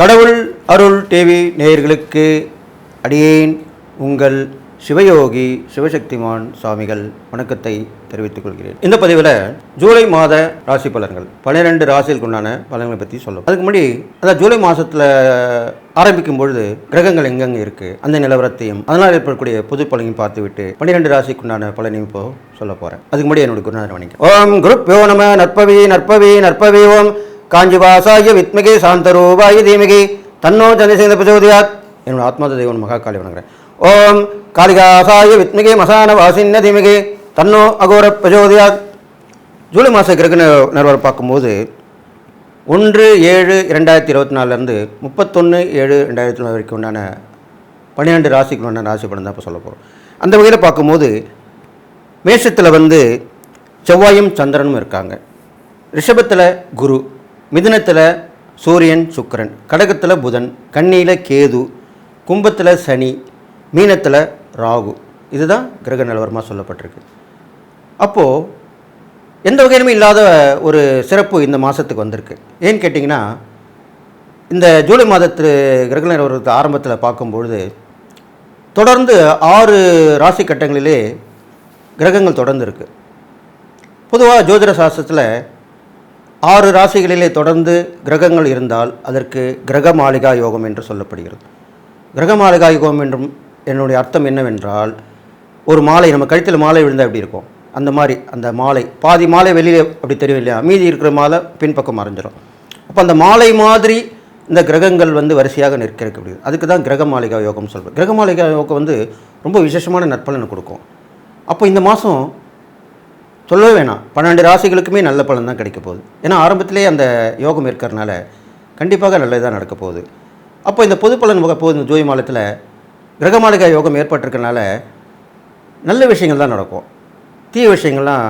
கடவுள் அருள் டிவி நேயர்களுக்கு அடியேன் உங்கள் சிவயோகி சிவசக்திமான் சுவாமிகள் வணக்கத்தை தெரிவித்துக் கொள்கிறேன். இந்த பதிவில் ஜூலை மாத ராசி பலன்கள் பன்னிரெண்டு ராசிகளுக்கு உண்டான பலன்களை பற்றி சொல்லும் அதுக்கு முன்னாடி அதாவது ஜூலை மாதத்தில் ஆரம்பிக்கும் பொழுது கிரகங்கள் எங்கெங்கே இருக்குது அந்த நிலவரத்தையும் அதனால் ஏற்படக்கூடிய புது பலனையும் பார்த்துவிட்டு பன்னிரெண்டு ராசிக்கு உண்டான பலனையும் இப்போ சொல்ல போகிறேன் அதுக்கு முன்னாடி என்னுடைய குருநாதர் வணக்கம் ஓம் குருப் யோ நம நற்பவி நற்பவி நற்பவி ஓம். காஞ்சிவாசாய வித்மிகி சாந்தரூபாய தீமிகி தன்னோ சந்திரசேகர பிரச்சோதியாத். என்னோட ஆத்மாத தெய்வன் மகாகாளி வணங்குறேன். ஓம் காளிகாசாய வித்மிகி மசான வாசின்ன தீமிகி தன்னோ அகோர பிரச்சோதியாத். ஜூலை மாத கிரக நில- பார்க்கும்போது ஒன்று ஏழு இரண்டாயிரத்தி இருபத்தி நாலுலேருந்து முப்பத்தொன்று ஏழு ரெண்டாயிரத்தி நாலு வரைக்கும் உண்டான பன்னிரெண்டு ராசிக்கு உண்டான ராசி படம் தான் இப்போ சொல்ல போகிறோம் அந்த வகையில் பார்க்கும்போது மேஷத்தில் வந்து செவ்வாயும் சந்திரனும் இருக்காங்க. ரிஷபத்தில் குரு மிதுனத்தில் சூரியன் சுக்கிரன் கடகத்தில் புதன் கண்ணியில் கேது கும்பத்தில் சனி மீனத்தில் ராகு. இதுதான் கிரக நிலவரமாக சொல்லப்பட்டிருக்கு. அப்போது எந்த வகையிலுமே இல்லாத ஒரு சிறப்பு இந்த மாதத்துக்கு வந்திருக்கு. ஏன்னு கேட்டிங்கன்னா இந்த ஜூலை மாதத்து கிரக நிலவரத்து ஆரம்பத்தில் பார்க்கும்பொழுது தொடர்ந்து ஆறு ராசி கட்டங்களிலே கிரகங்கள் தொடர்ந்து இருக்குது பொதுவாக ஜோதிட சாஸ்திரத்தில் ஆறு ராசிகளிலே தொடர்ந்து கிரகங்கள் இருந்தால் அதற்கு கிரக மாளிகா யோகம் என்று சொல்லப்படுகிறது. கிரக மாளிகா யோகம் என்றும் என்னுடைய அர்த்தம் என்னவென்றால் ஒரு மாலை நம்ம கழுத்தில் மாலை விழுந்தால் எப்படி இருக்கும்? அந்த மாதிரி அந்த மாலை பாதி மாலை வெளியில் அப்படி தெரியும் இல்லையா? மீதி இருக்கிற மாலை பின்பக்கம் மறைஞ்சிடும் அப்போ அந்த மாலை மாதிரி இந்த கிரகங்கள் வந்து வரிசையாக நிற்க முடியுது அதுக்கு தான் கிரக மாளிகா யோகம் சொல்கிறோம் கிரக மாளிகா யோகம் வந்து ரொம்ப விசேஷமான நற்பலனை கொடுக்கும். அப்போ இந்த மாதம் சொல்லவே வேணாம். பன்னெண்டு ராசிகளுக்குமே நல்ல பலன் தான் கிடைக்க போகுது. ஏன்னா ஆரம்பத்திலே அந்த யோகம் இருக்கிறனால கண்டிப்பாக நல்லது தான் நடக்க போகுது. அப்போ இந்த பொது பலன் முக போகுது இந்த ஜோதி மாலத்தில் கிரகமாளிகா யோகம் ஏற்பட்டிருக்கனால நல்ல விஷயங்கள் தான் நடக்கும். தீய விஷயங்கள்லாம்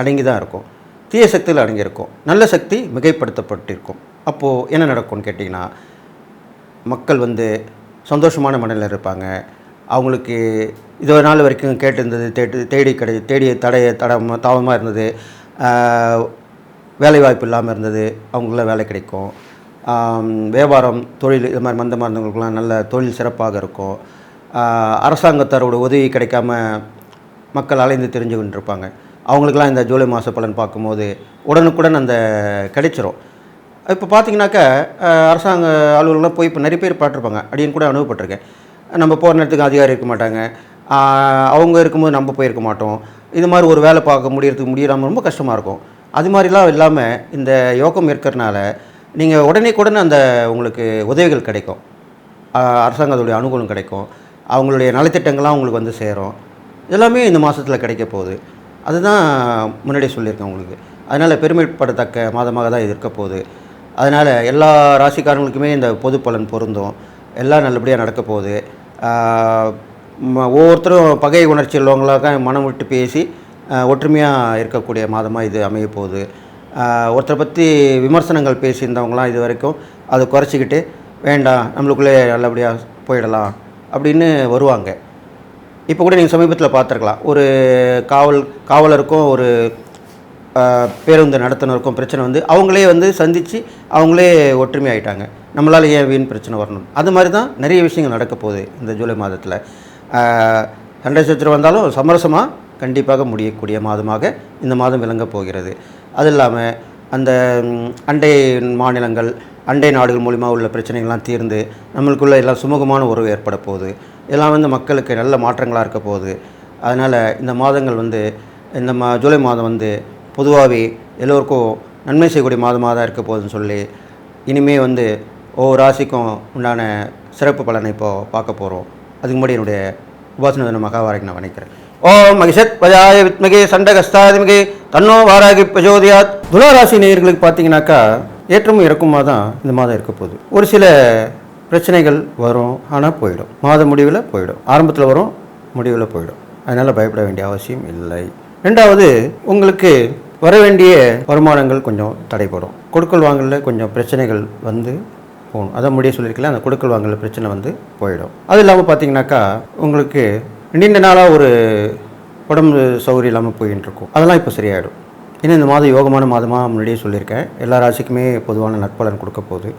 அடங்கி தான் இருக்கும். தீய சக்தியில் அடங்கியிருக்கும் நல்ல சக்தி மிகைப்படுத்தப்பட்டிருக்கும். அப்போது என்ன நடக்கும்னு கேட்டிங்கன்னா மக்கள் வந்து சந்தோஷமான மனநிலையில் இருப்பாங்க. அவங்களுக்கு இது நாள் வரைக்கும் கேட்டிருந்தது தேடி தேடி கிடை தேடிய தடைய தடமாக தாமமாக இருந்தது. வேலைவாய்ப்பு இல்லாமல் இருந்தது. அவங்களுக்குலாம் வேலை கிடைக்கும். வியாபாரம் தொழில் இது மாதிரி மந்தமாக இருந்தவங்களுக்குலாம் நல்ல தொழில் சிறப்பாக இருக்கும். அரசாங்கத்தாரோட உதவி கிடைக்காம மக்கள் அலைந்து தெரிஞ்சு கொண்டிருப்பாங்க. அவங்களுக்கெல்லாம் இந்த ஜூலை மாத பலன் பார்க்கும்போது உடனுக்குடன் அந்த கிடைச்சிரும். இப்போ பார்த்தீங்கன்னாக்கா அரசாங்க அலுவலகம்லாம் போய் இப்போ நிறைய பேர் பார்த்துருப்பாங்க. அப்படின்னு கூட அனுபவப்பட்டிருக்கேன். நம்ம போகிற நேரத்துக்கு அதிகாரி இருக்க மாட்டாங்க. அவங்க இருக்கும்போது நம்ம போயிருக்க மாட்டோம். இது மாதிரி ஒரு வேலை பார்க்க முடியறதுக்கு முடியாமல் ரொம்ப கஷ்டமாக இருக்கும். அது மாதிரிலாம் இல்லாமல் இந்த யோகம் இருக்கிறனால நீங்கள் உடனே உடனே அந்த உங்களுக்கு உதவிகள் கிடைக்கும். அரசாங்கத்துடைய அனுகூலம் கிடைக்கும். அவங்களுடைய நலத்திட்டங்கள்லாம் உங்களுக்கு வந்து சேரும். எல்லாமே இந்த மாதத்தில் கிடைக்க போகுது. அதுதான் முன்னாடியே சொல்லியிருக்கேன் உங்களுக்கு. அதனால் பெருமைப்படத்தக்க மாதமாக தான் இது இருக்க போகுது. அதனால் எல்லா ராசிக்காரங்களுக்குமே இந்த பொது பலன் பொருந்தும். எல்லாம் நல்லபடியாக நடக்க போகுது. ஒவ்வொருத்தரும் பகை உணர்ச்சி உள்ளவங்களாக மனம் விட்டு பேசி ஒற்றுமையாக இருக்கக்கூடிய மாதமாக இது அமைய போகுது. ஒருத்தரை பற்றி விமர்சனங்கள் பேசியிருந்தவங்களாம் இது வரைக்கும் அதை குறைச்சிக்கிட்டு வேண்டாம் நம்மளுக்குள்ளே நல்லபடியாக போயிடலாம் அப்படின்னு வருவாங்க. இப்போ கூட நீங்கள் சமீபத்தில் பார்த்துருக்கலாம். ஒரு காவல் காவலருக்கும் ஒரு பேருந்து நடத்துனருக்கும் பிரச்சனை வந்து அவங்களே வந்து சந்தித்து அவங்களே ஒற்றுமை ஆகிட்டாங்க நம்மளால் ஏன் வீண் பிரச்சனை வரணும்? அது மாதிரி தான் நிறைய விஷயங்கள் நடக்க போகுது இந்த ஜூலை மாதத்தில். சண்டை சச்சரவு வந்தாலும் சமரசமாக கண்டிப்பாக முடியக்கூடிய மாதமாக இந்த மாதம் விளங்கப் போகிறது. அது இல்லாமல் அந்த அண்டை மாநிலங்கள் அண்டை நாடுகள் மூலிமா உள்ள பிரச்சனைகள்லாம் தீர்ந்து நம்மளுக்குள்ள எல்லாம் சுமூகமான உறவு ஏற்பட போகுது. எல்லாம் வந்து மக்களுக்கு நல்ல மாற்றங்களாக இருக்க போகுது. அதனால் இந்த மாதங்கள் வந்து இந்த மா ஜூலை மாதம் வந்து பொதுவாகவே எல்லோருக்கும் நன்மை செய்யக்கூடிய மாதமாக தான் இருக்க போகுதுன்னு சொல்லி இனிமே வந்து ஒவ்வொரு ராசிக்கும் உண்டான சிறப்பு பலனை இப்போது பார்க்க போகிறோம் அதுக்கு முன்னாடி என்னுடைய உபாசன மகாவாரிக்கு நான் வணக்கிறேன். ஓம் மகிஷத் பஜாய வித்மகே சண்டகஸ்தாதிமிகே தன்னோ வாராகி பிரஜோதியாத் துளாராசி நேயர்களுக்கு பார்த்தீங்கன்னாக்கா ஏற்றமும் இறக்குமா தான் இந்த மாதம் இருக்க போகுது. ஒரு சில பிரச்சனைகள் வரும் ஆனால் போயிடும். மாத முடிவில் போயிடும். ஆரம்பத்தில் வரும் முடிவில் போயிடும். அதனால் பயப்பட வேண்டிய அவசியம் இல்லை. ரெண்டாவது உங்களுக்கு வர வேண்டிய வருமானங்கள் கொஞ்சம் தடைப்படும் கொடுக்கல் வாங்கல கொஞ்சம் பிரச்சனைகள் வந்து போகணும். அதான் முடிய சொல்லியிருக்கல அந்த கொடுக்கல் வாங்கல பிரச்சனை வந்து போயிடும். அது இல்லாமல் பார்த்தீங்கன்னாக்கா உங்களுக்கு நீண்ட நாளாக ஒரு உடம்பு சௌகரியம் இல்லாமல் போயின்னு இருக்கும். அதெல்லாம் இப்போ சரியாயிடும். ஏன்னா இந்த மாதம் யோகமான மாதமாக முன்னாடியே சொல்லியிருக்கேன். எல்லா ராசிக்குமே பொதுவான நற்பலன் கொடுக்க போகுது.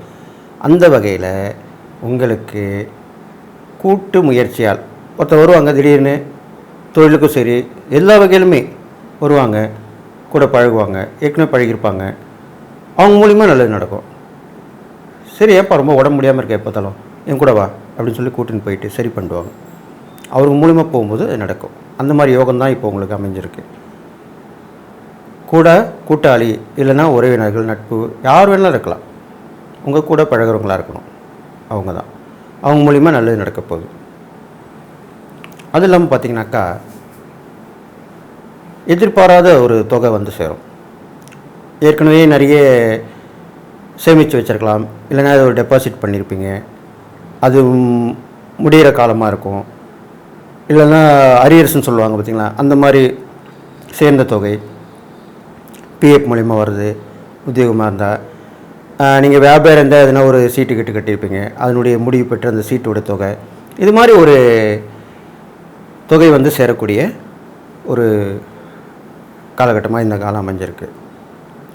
அந்த வகையில் உங்களுக்கு கூட்டு முயற்சியால் ஒருத்தர் வருவாங்க திடீர்னு தொழிலுக்கும் சரி எல்லா வகையிலுமே வருவாங்க கூட பழகுவாங்க ஏற்கனவே பழகியிருப்பாங்க. அவங்க மூலிமா நல்லது நடக்கும். சரி ஏப்பா ரொம்ப உடம்பு முடியாமல் இருக்க எப்போத்தாலும் என் கூட வா அப்படின்னு சொல்லி கூட்டின்னு போயிட்டு சரி பண்ணுவாங்க அவங்க மூலிமா போகும்போது அது நடக்கும். அந்த மாதிரி யோகம் தான் இப்போ உங்களுக்கு அமைஞ்சிருக்கு. கூட கூட்டாளி இல்லைன்னா உறவினர்கள் நட்பு யார் வேணாலும் இருக்கலாம். உங்கள் கூட பழகுறவங்களா இருக்கணும். அவங்க தான். அவங்க மூலிமா நல்லது நடக்க போகுது. அது இல்லாமல் பார்த்தீங்கன்னாக்கா எதிர்பாராத ஒரு தொகை வந்து சேரும். ஏற்கனவே நிறைய சேமித்து வச்சிருக்கலாம். இல்லைன்னா அது ஒரு டெபாசிட் பண்ணியிருப்பீங்க அது முடிகிற முடியிற காலமாக இருக்கும். இல்லைன்னா அரியர்ஸ்னு சொல்லுவாங்க பார்த்தீங்களா அந்த மாதிரி சேர்ந்த தொகை. பிஎஃப் மூலிமா வருது. உத்தியோகமாக இருந்தால் நீங்கள் வியாபாரம் இருந்தால் எதனா ஒரு சீட்டு கட்டு கட்டியிருப்பீங்க. அதனுடைய முடிவு பெற்ற அந்த சீட்டோட தொகை. இது மாதிரி ஒரு தொகை வந்து சேரக்கூடிய ஒரு காலகட்டமாக இந்த காலம் அமைஞ்சிருக்கு.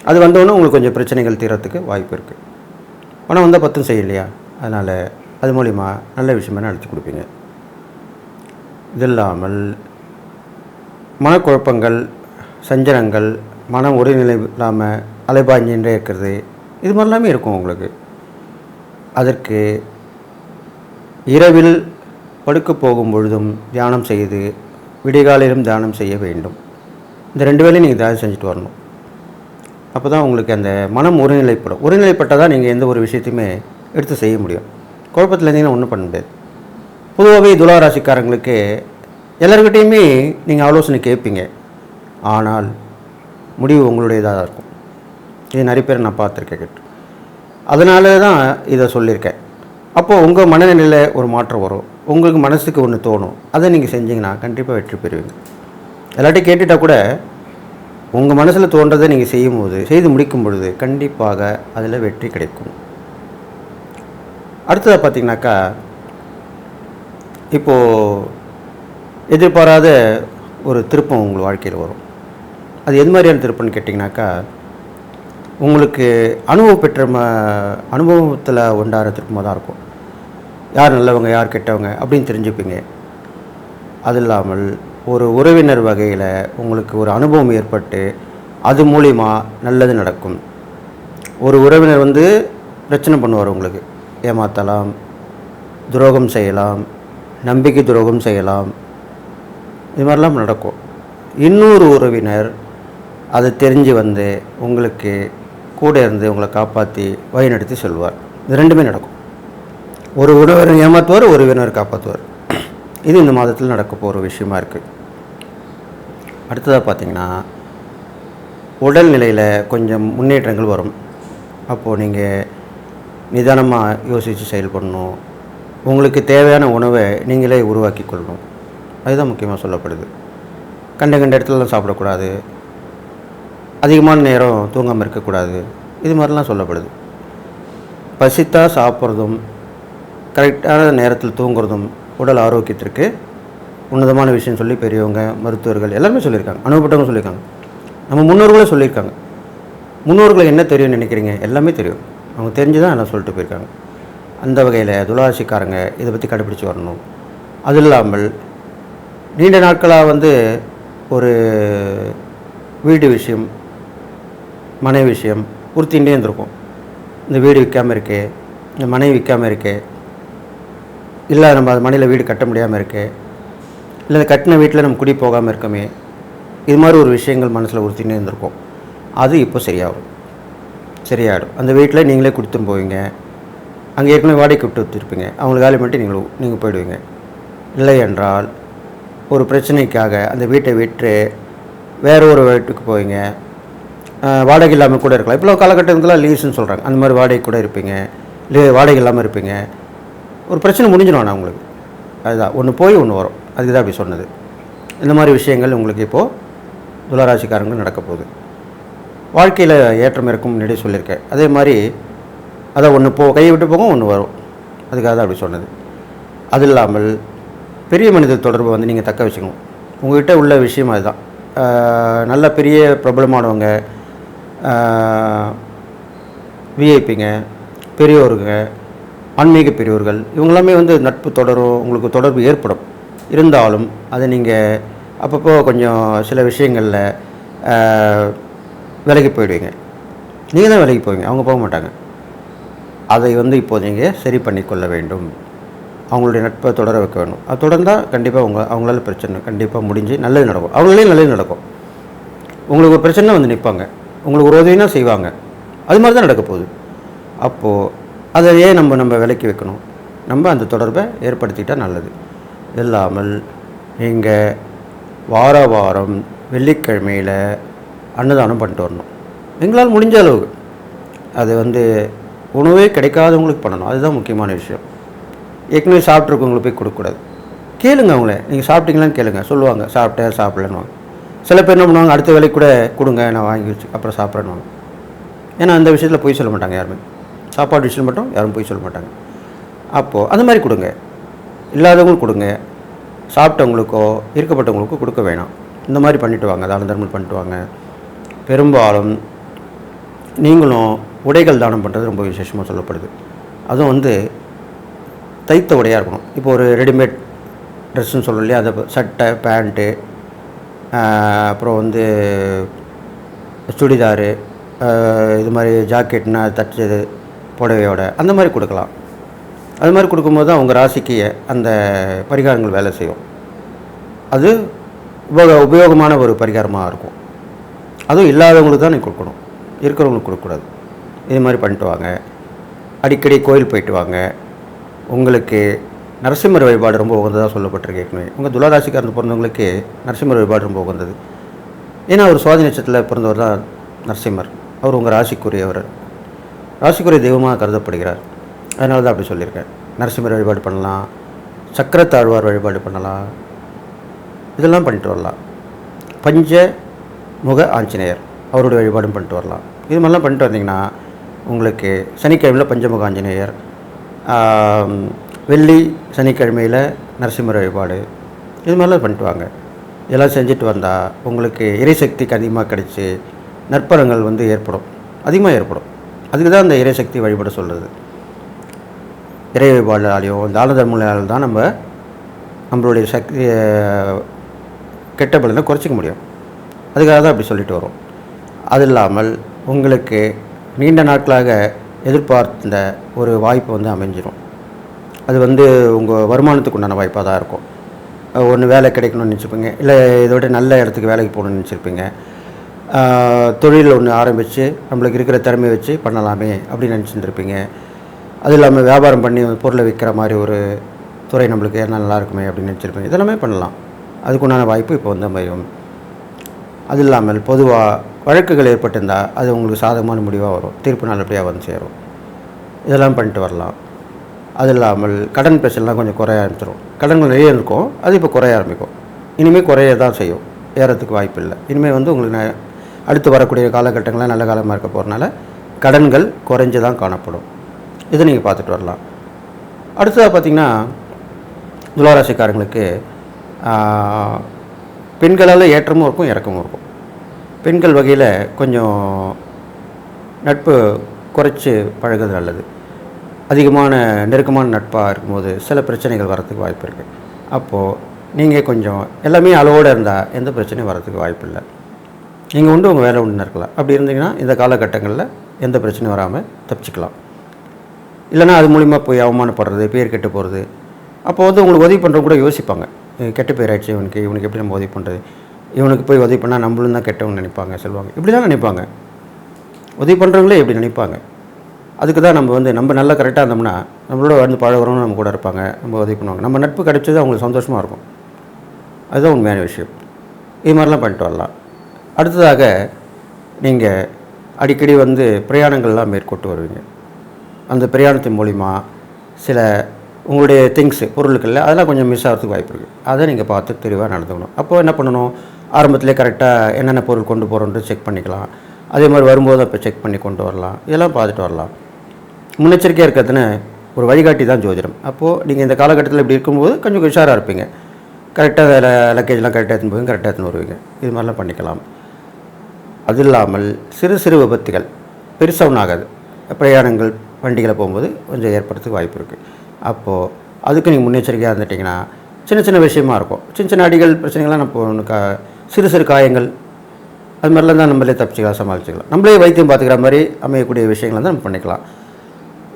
அது வந்தோடனே உங்களுக்கு கொஞ்சம் பிரச்சனைகள் தீரத்துக்கு வாய்ப்பு இருக்குது பணம் வந்தால் பத்தும் செய்யலையா அதனால் அது மூலிமா நல்ல விஷயமா அழைச்சி கொடுப்பீங்க. இது இல்லாமல் மனக்குழப்பங்கள் சஞ்சலங்கள் மனம் ஒருநிலை இல்லாமல் அலைபாஞ்சின்றே இருக்கிறது இது மாதிரிலாமே இருக்கும் உங்களுக்கு. அதற்கு இரவில் படுக்க போகும் பொழுதும் தியானம் செய்து விடிகாலையிலும் தியானம் செய்ய வேண்டும். இந்த ரெண்டு வேலையும் நீங்கள் தியானம் செஞ்சுட்டு வரணும். அப்போ தான் உங்களுக்கு அந்த மனம் ஒருநிலைப்படும். ஒருநிலைப்பட்டால் தான் நீங்கள் எந்த ஒரு விஷயத்தையுமே எடுத்து செய்ய முடியும். குழப்பத்தில் இருந்தீங்கன்னா ஒன்றும் பண்ண முடியாது. பொதுவாகவே துளாராசிக்காரங்களுக்கு எல்லாருக்கிட்டேயுமே நீங்கள் ஆலோசனை கேட்பீங்க ஆனால் முடிவு உங்களுடையதாக இருக்கும். இது நிறைய பேர் நான் பார்த்துருக்கேன் கேட்டு. அதனால தான் இதை சொல்லியிருக்கேன். அப்போது உங்கள் மனநிலையில் ஒரு மாற்றம் வரும். உங்களுக்கு மனசுக்கு ஒன்று தோணும். அதை நீங்கள் செஞ்சிங்கன்னா கண்டிப்பாக வெற்றி பெறுவீங்க. எல்லாட்டையும் கேட்டுட்டால் கூட உங்கள் மனசில் தோன்றதை நீங்கள் செய்யும்போது செய்து முடிக்கும் பொழுது கண்டிப்பாக அதில் வெற்றி கிடைக்கும். அடுத்ததாக பார்த்தீங்கன்னாக்கா இப்போது எதிர்பாராத ஒரு திருப்பம் உங்கள் வாழ்க்கையில் வரும். அது எது மாதிரியான திருப்பம்னு கேட்டிங்கனாக்கா உங்களுக்கு அனுபவம் பெற்ற ம அனுபவத்தில் உண்டான திருப்பமாக தான் இருக்கும். யார் நல்லவங்க யார் கெட்டவங்க அப்படின்னு தெரிஞ்சுப்பீங்க. அது இல்லாமல் ஒரு உறவினர் வகையில் உங்களுக்கு ஒரு அனுபவம் ஏற்பட்டு அது மூலிமா நல்லது நடக்கும். ஒரு உறவினர் வந்து பிரச்சனை பண்ணுவார் உங்களுக்கு. ஏமாற்றலாம் துரோகம் செய்யலாம் நம்பிக்கை துரோகம் செய்யலாம். இது மாதிரிலாம் நடக்கும். இன்னொரு உறவினர் அதை தெரிஞ்சு வந்து உங்களுக்கு கூட இருந்து உங்களை காப்பாற்றி வழிநடத்தி சொல்வார் இது ரெண்டுமே நடக்கும். ஒரு உறவினர் ஏமாற்றுவார் ஒரு உறவினர் காப்பாற்றுவார் இது இந்த மாதத்தில் நடக்க போகிற விஷயமா இருக்குது அடுத்ததாக பார்த்தீங்கன்னா உடல்நிலையில் கொஞ்சம் முன்னேற்றங்கள் வரும். அப்போது நீங்கள் நிதானமாக யோசித்து செயல்படணும். உங்களுக்கு தேவையான உணவை நீங்களே உருவாக்கி கொள்ளணும். அதுதான் முக்கியமாக சொல்லப்படுது. கண்ட கண்ட இடத்துலலாம் சாப்பிடக்கூடாது. அதிகமான நேரம் தூங்காமல் இருக்கக்கூடாது. இது மாதிரிலாம் சொல்லப்படுது. பசித்தா சாப்பிட்றதும் கரெக்டான நேரத்தில் தூங்குறதும் உடல் ஆரோக்கியத்திற்கு உன்னதமான விஷயம் சொல்லி பெரியவங்க மருத்துவர்கள் எல்லாருமே சொல்லியிருக்காங்க. அனுபவப்பட்டவங்க சொல்லியிருக்காங்க. நம்ம முன்னோர்களே சொல்லியிருக்காங்க. முன்னோர்களை என்ன தெரியும்னு நினைக்கிறீங்க? எல்லாமே தெரியும். அவங்க தெரிஞ்சு தான் எல்லாம் சொல்லிட்டு போயிருக்காங்க. அந்த வகையில் துளாராசிக்காரங்க இதை பற்றி கடைப்பிடிச்சு வரணும். அது இல்லாமல் நீண்ட நாட்களாக வந்து ஒரு வீடு விஷயம் மனை விஷயம் உறுத்திகிட்டே இருந்திருக்கும். இந்த வீடு விற்காமல் இருக்கே இந்த மனை விற்காமல் இருக்கே இல்லை நம்ம அது மனையில் வீடு கட்ட முடியாமல் இருக்குது இல்லை கட்டின வீட்டில் நம்ம குடி போகாமல் இருக்கோமே. இது மாதிரி ஒரு விஷயங்கள் மனசில் உறுத்தினே இருந்திருக்கும். அது இப்போ சரியாகும். சரியாயிடும். அந்த வீட்டில் நீங்களே கொடுத்தும் போவீங்க. அங்கே ஏற்கனவே வாடகை விட்டு வச்சுருப்பீங்க அவங்களுக்கு வேலை மட்டும் நீங்கள் நீங்கள் போயிடுவீங்க. இல்லை என்றால் ஒரு பிரச்சனைக்காக அந்த வீட்டை விட்டு வேற ஒரு வீட்டுக்கு போவீங்க. வாடகை இல்லாமல் கூட இருக்கலாம். இப்போ காலகட்டத்தில் லீஸ்ன்னு சொல்கிறாங்க அந்த மாதிரி வாடகை கூட இருப்பீங்க. இல்லை வாடகை இல்லாமல் இருப்பீங்க. ஒரு பிரச்சனை முடிஞ்சிடும் ஆனால் உங்களுக்கு. அதுதான். ஒன்று போய் ஒன்று வரும். அதுக்கு தான் அப்படி சொன்னது. இந்த மாதிரி விஷயங்கள் உங்களுக்கு இப்போது துளாராசிக்காரங்க நடக்க போகுது. வாழ்க்கையில் ஏற்றம் இருக்கும் முன்னாடி சொல்லியிருக்கேன். அதே மாதிரி அதை ஒன்று போ கையை விட்டு போகும் ஒன்று வரும். அதுக்காக தான் அப்படி சொன்னது. அது இல்லாமல் பெரிய மனித தொடர்பை வந்து நீங்கள் தக்க வச்சுக்கணும். உங்கள்கிட்ட உள்ள விஷயம் அதுதான். நல்ல பெரிய பிரபலமானவங்க விஐபிங்க பெரியவருங்க ஆன்மீக பிரிவுகள் இவங்களாமே வந்து நட்பு தொடரும் உங்களுக்கு தொடர்பு ஏற்படும். இருந்தாலும் அதை நீங்கள் அப்பப்போ கொஞ்சம் சில விஷயங்களில் விலகி போயிடுவீங்க. நீங்கள் தான் விலகி போவீங்க அவங்க போக மாட்டாங்க. அதை வந்து இப்போ நீங்கள் சரி பண்ணிக்கொள்ள வேண்டும். அவங்களுடைய நட்பை தொடர வைக்க வேணும் அது தொடர்ந்தால் கண்டிப்பாக உங்கள் அவங்களால பிரச்சனை கண்டிப்பாக முடிஞ்சு நல்லது நடக்கும். அவங்களே நல்லது நடக்கும். உங்களுக்கு ஒரு பிரச்சனை வந்து நிற்பாங்க உங்களுக்கு ஒரு உதவினா செய்வாங்க. அது மாதிரி தான் நடக்க போகுது. அப்போது அதை ஏன் நம்ம நம்ம விலக்கி வைக்கணும். நம்ம அந்த தொடர்பை ஏற்படுத்திக்கிட்டால் நல்லது. இல்லாமல் நீங்கள் வார வாரம் வெள்ளிக்கிழமையில் அன்னதானம் பண்ணிட்டு வரணும். எங்களால் முடிஞ்ச அளவு அது வந்து உணவே கிடைக்காதவங்களுக்கு பண்ணணும். அதுதான் முக்கியமான விஷயம். ஏற்கனவே சாப்பிட்ருக்கவங்களுக்கு போய் கொடுக்கக்கூடாது. கேளுங்க அவங்கள. நீங்கள் சாப்பிட்டீங்களான்னு கேளுங்க. சொல்லுவாங்க சாப்பிட்டேன் சாப்பிட்லன்னு சில பேர் என்ன பண்ணுவாங்க அடுத்த வேலைக்கு கூட கொடுங்க நான் வாங்கி வச்சு அப்புறம் சாப்பிட்றேன்னு ஏன்னா அந்த விஷயத்தில் போய் சொல்ல மாட்டாங்க யாருமே. சாப்பாடு விஷயம் மட்டும் யாரும் போய் சொல்ல மாட்டாங்க. அப்போது அந்த மாதிரி கொடுங்க. இல்லாதவங்களுக்கு கொடுங்க. சாப்பிட்டவங்களுக்கோ இருக்கப்பட்டவங்களுக்கோ கொடுக்க வேணாம். இந்த மாதிரி பண்ணிட்டு வாங்க. தான தர்மம் பண்ணிட்டு வாங்க. பெரும்பாலும் நீங்களும் உடைகள் தானம் பண்ணுறது ரொம்ப விசேஷமாக சொல்லப்படுது. அதுவும் வந்து தைத்த உடையாக இருக்கணும். இப்போ ஒரு ரெடிமேட் ட்ரெஸ்ஸுன்னு சொல்லணும் இல்லையா? அதை சட்டை பேண்ட்டு அப்புறம் வந்து சுடிதாரு இது மாதிரி ஜாக்கெட்னா தச்சது புடவையோட அந்த மாதிரி கொடுக்கலாம். அது மாதிரி கொடுக்கும்போது தான் உங்கள் ராசிக்கு அந்த பரிகாரங்கள் வேலை செய்யும். அது உபயோக உபயோகமான ஒரு பரிகாரமாக இருக்கும். அதுவும் இல்லாதவங்களுக்கு தான் நீ கொடுக்கணும். இருக்கிறவங்களுக்கு கொடுக்கக்கூடாது. இது மாதிரி பண்ணிட்டு வாங்க. அடிக்கடி கோயில் போயிட்டு வாங்க. உங்களுக்கு நரசிம்மர் வழிபாடு ரொம்ப உகந்ததாக சொல்லப்பட்டிருக்கு ஏற்கனவே. உங்கள் துளாராசிக்காரன் பிறந்தவங்களுக்கு நரசிம்மர் வழிபாடு ரொம்ப உகந்தது. ஏன்னா அவர் சுவாதி நட்சத்திரத்தில் பிறந்தவர் தான் நரசிம்மர். அவர் உங்கள் ராசிக்குரியவர். ராசிக்குரிய தெய்வமாக கருதப்படுகிறார். அதனால தான் அப்படி சொல்லியிருக்கேன். நரசிம்மர் வழிபாடு பண்ணலாம். சக்கரத்தாழ்வார் வழிபாடு பண்ணலாம். இதெல்லாம் பண்ணிட்டு வரலாம். பஞ்ச முக ஆஞ்சநேயர் அவருடைய வழிபாடும் பண்ணிட்டு வரலாம். இது மாதிரிலாம் பண்ணிட்டு வந்தீங்கன்னா உங்களுக்கு சனிக்கிழமையில் பஞ்சமுக ஆஞ்சநேயர் வெள்ளி சனிக்கிழமையில் நரசிம்மர் வழிபாடு இது மாதிரிலாம் பண்ணிட்டு வாங்க. இதெல்லாம் செஞ்சுட்டு வந்தால் உங்களுக்கு இறைசக்திக்கு அதிகமாக கிடைச்சி நற்பலங்கள் வந்து ஏற்படும். அதிகமாக ஏற்படும். அதுக்கு தான் அந்த இறைசக்தி வழிபட சொல்கிறது இறை வழிபாடாலையும் தான தர்மங்களாலும் தான் நம்ம நம்மளுடைய சக்தி கெட்ட பலனை குறைச்சிக்க முடியும். அதுக்காக தான் அப்படி சொல்லிட்டு வரோம். அது இல்லாமல் உங்களுக்கு நீண்ட நாட்களாக எதிர்பார்த்த ஒரு வாய்ப்பு வந்து அமைஞ்சிடும் அது வந்து உங்கள் வருமானத்துக்கு உண்டான வாய்ப்பாக தான் இருக்கும். ஒன்று வேலை கிடைக்கணும்னு நினச்சிப்பீங்க. இல்லை இதோட நல்ல இடத்துக்கு வேலைக்கு போகணும்னு நினச்சிருப்பீங்க. தொழில் ஒன்று ஆரம்பித்து நம்மளுக்கு இருக்கிற திறமையை வச்சு பண்ணலாமே அப்படின்னு நினச்சிருந்துருப்பீங்க. அது இல்லாமல் வியாபாரம் பண்ணி பொருளை விற்கிற மாதிரி ஒரு துறை நம்மளுக்கு ஏன்னா நல்லாயிருக்குமே அப்படின்னு நினச்சிருப்பீங்க. இதெல்லாமே பண்ணலாம். அதுக்குண்டான வாய்ப்பு இப்போ வந்து அமையும். அது இல்லாமல் பொதுவாக வழக்குகள் ஏற்பட்டிருந்தால் அது உங்களுக்கு சாதகமான முடிவாக வரும். தீர்ப்பு நல்லபடியாக வந்து சேரும். இதெல்லாம் பண்ணிட்டு வரலாம். அது இல்லாமல் கடன் பிரச்சனைலாம் கொஞ்சம் குறைய ஆரம்பிச்சிடும் கடன்கள் நிறைய இருக்கும். அது இப்போ குறைய ஆரம்பிக்கும். இனிமேல் குறைய தான் செய்யும். ஏறத்துக்கு வாய்ப்பு இல்லை இனிமேல் வந்து உங்களுக்கு ந- அடுத்து வரக்கூடிய காலகட்டங்கள்லாம் நல்ல காலமாக இருக்க போகிறனால கடன்கள் குறைஞ்சு தான் காணப்படும். இதை நீங்கள் பார்த்துட்டு வரலாம். அடுத்ததாக பார்த்தீங்கன்னா துளாராசிக்காரங்களுக்கு பெண்களால் ஏற்றமும் இருக்கும் இறக்கமும் இருக்கும். பெண்கள் வகையில் கொஞ்சம் நட்பு குறைச்சி பழகுறது நல்லது. அதிகமான நெருக்கமான நட்பாக இருக்கும்போது சில பிரச்சனைகள் வரத்துக்கு வாய்ப்பு இருக்குது அப்போது நீங்கள் கொஞ்சம் எல்லாமே அளவோடு இருந்தால் எந்த பிரச்சனையும் வரத்துக்கு வாய்ப்பு இல்லை. நீங்கள் உண்டு உங்கள் வேலை உண்டு இருக்கலாம். அப்படி இருந்தீங்கன்னா இந்த காலகட்டங்களில் எந்த பிரச்சனையும் வராமல் தப்பிச்சுக்கலாம். இல்லைன்னா அது மூலிமா போய் அவமானப்படுறது பேர் கெட்டு போகிறது அப்போ வந்து உங்களுக்கு உதவி பண்ணுறவங்க கூட யோசிப்பாங்க. கெட்ட பேர் ஆயிடுச்சு இவனுக்கு இவனுக்கு எப்படி நம்ம உதவி பண்ணுறது இவனுக்கு போய் உதவி பண்ணால் நம்மளும் தான் கெட்டவங்க நினைப்பாங்க சொல்லுவாங்க. இப்படி தான் நினைப்பாங்க. உதவி பண்ணுறவங்களே இப்படி நினைப்பாங்க. அதுக்கு தான் நம்ம வந்து நம்ம நல்லா கரெக்டாக இருந்தோம்னா நம்மளோட வந்து பழகிறவங்க நம்ம கூட இருப்பாங்க நம்ம உதவி பண்ணுவாங்க. நம்ம நட்பு கிடைச்சது அவங்களுக்கு சந்தோஷமாக இருக்கும். அதுதான் உண்மையான விஷயம். இது மாதிரிலாம் பண்ணிட்டு வரலாம். அடுத்ததாக நீங்கள் அடிக்கடி வந்து பிரயாணங்கள்லாம் மேற்கொண்டு வருவீங்க. அந்த பிரயாணத்தின் மூலிமா சில உங்களுடைய திங்ஸு பொருட்களில் அதெல்லாம் கொஞ்சம் மிஸ் ஆகிறதுக்கு வாய்ப்பு இருக்குது அதை நீங்கள் பார்த்து தெளிவாக நடந்துக்கணும். அப்போது என்ன பண்ணணும்? ஆரம்பத்திலே கரெக்டாக என்னென்ன பொருள் கொண்டு போகிறோன்ட்டு செக் பண்ணிக்கலாம். அதே மாதிரி வரும்போது அப்போ செக் பண்ணி கொண்டு வரலாம். இதெல்லாம் பார்த்துட்டு வரலாம். முன்னெச்சரிக்கையாக இருக்கிறதுன்னு ஒரு வழிகாட்டி தான் ஜோதிடம். அப்போது நீங்கள் இந்த காலகட்டத்தில் இப்படி இருக்கும்போது கொஞ்சம் உஷாராக இருப்பீங்க. கரெக்டாக லக்கேஜ்லாம் கரெக்டாக எடுத்துன்னு போவீங்க கரெக்டாக எடுத்துன்னு வருவீங்க. இது மாதிரிலாம் பண்ணிக்கலாம். அது இல்லாமல் சிறு சிறு விபத்துகள் பெருசாக ஒன்றும் ஆகாது பிரயாணங்கள் வண்டிகளை போகும்போது கொஞ்சம் ஏற்படுறதுக்கு வாய்ப்பு இருக்குது அப்போது அதுக்கு நீங்கள் முன்னெச்சரிக்கையாக இருந்துட்டிங்கன்னா சின்ன சின்ன விஷயமா இருக்கும். சின்ன சின்ன அடிகள் பிரச்சனைகள்லாம் நம்ம ஒன்று கா சிறு சிறு காயங்கள் அது மாதிரிலாம் தான் நம்மளே தப்பிச்சிக்கலாம் சமாளிச்சிக்கலாம். நம்மளே வைத்தியம் பார்த்துக்கிற மாதிரி அமையக்கூடிய விஷயங்களை தான் நம்ம பண்ணிக்கலாம்.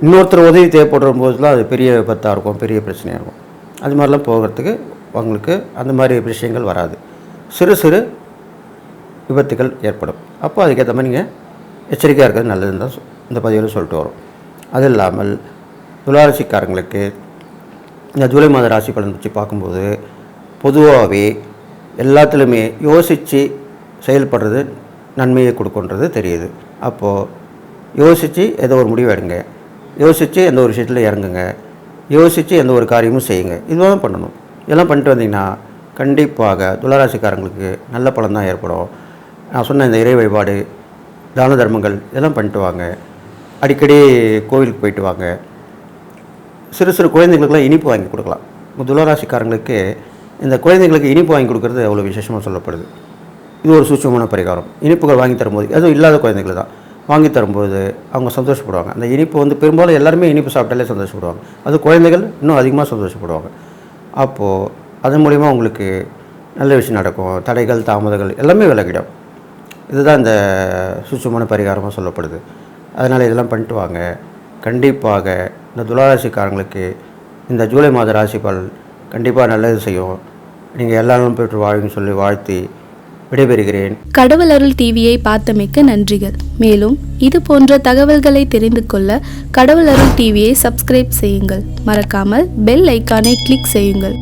இன்னொருத்தர் உதவி தேவைப்படுற போதுலாம் அது பெரிய விபத்தாக இருக்கும் பெரிய பிரச்சனையாக இருக்கும். அது மாதிரிலாம் போகிறதுக்கு அவங்களுக்கு அந்த மாதிரி விஷயங்கள் வராது. சிறு சிறு விபத்துகள் ஏற்படும். அப்போ அதுக்கேற்ற மாதிரி நீங்கள் எச்சரிக்கையாக இருக்கிறது நல்லதுன்னு தான் இந்த பதிவில் சொல்லிட்டு வரும். அது இல்லாமல் துளாராசிக்காரங்களுக்கு இந்த ஜூலை மாத ராசி பலன் வச்சு பார்க்கும்போது பொதுவாகவே எல்லாத்துலேயுமே யோசித்து செயல்படுறது நன்மையை கொடுக்குன்றது தெரியுது. அப்போது யோசித்து ஏதோ ஒரு முடிவு எடுங்க. யோசித்து எந்த ஒரு விஷயத்தில் இறங்குங்க. யோசித்து எந்த ஒரு காரியமும் செய்யுங்க. இதுதான் பண்ணணும். இதெல்லாம் பண்ணிட்டு வந்தீங்கன்னா கண்டிப்பாக துளராசிக்காரங்களுக்கு நல்ல பலன் தான் ஏற்படும். நான் சொன்ன இந்த இறை வழிபாடு தான தர்மங்கள் இதெல்லாம் பண்ணிட்டு வாங்க. அடிக்கடி கோவிலுக்கு போயிட்டு வாங்க. சிறு சிறு குழந்தைங்களுக்குலாம் இனிப்பு வாங்கி கொடுக்கலாம். துளராசிக்காரங்களுக்கு இந்த குழந்தைங்களுக்கு இனிப்பு வாங்கி கொடுக்குறது அவ்வளோ விசேஷமாக சொல்லப்படுது. இது ஒரு சூட்சமான பரிகாரம். இனிப்புகள் வாங்கி தரும்போது அதுவும் இல்லாத குழந்தைகள் தான். வாங்கி தரும்போது அவங்க சந்தோஷப்படுவாங்க. அந்த இனிப்பு வந்து பெரும்பாலும் எல்லாருமே இனிப்பு சாப்பிட்டாலே சந்தோஷப்படுவாங்க. அது குழந்தைகள் இன்னும் அதிகமாக சந்தோஷப்படுவாங்க. அப்போது அதன் மூலிமா உங்களுக்கு நல்ல விஷயம் நடக்கும். தடைகள் தாமதங்கள் எல்லாமே விலகிடும். இதுதான் இந்த சூட்சமான பரிகாரமாக சொல்லப்படுது. அதனால் இதெல்லாம் பண்ணிட்டு வாங்க. கண்டிப்பாக இந்த துளாராசிக்காரங்களுக்கு இந்த ஜூலை மாத ராசி பலன் கண்டிப்பாக நல்லது செய்யும். நீங்கள் எல்லாரும் பெற்று வாழுங்கன்னு சொல்லி வாழ்த்தி விடைபெறுகிறேன். கடவுள் அருள் டிவியை பார்த்தமைக்கு நன்றிகள். மேலும் இது போன்ற தகவல்களை தெரிந்து கொள்ள கடவுள் அருள் டிவியை சப்ஸ்கிரைப் செய்யுங்கள். மறக்காமல் பெல் ஐக்கானை கிளிக் செய்யுங்கள்.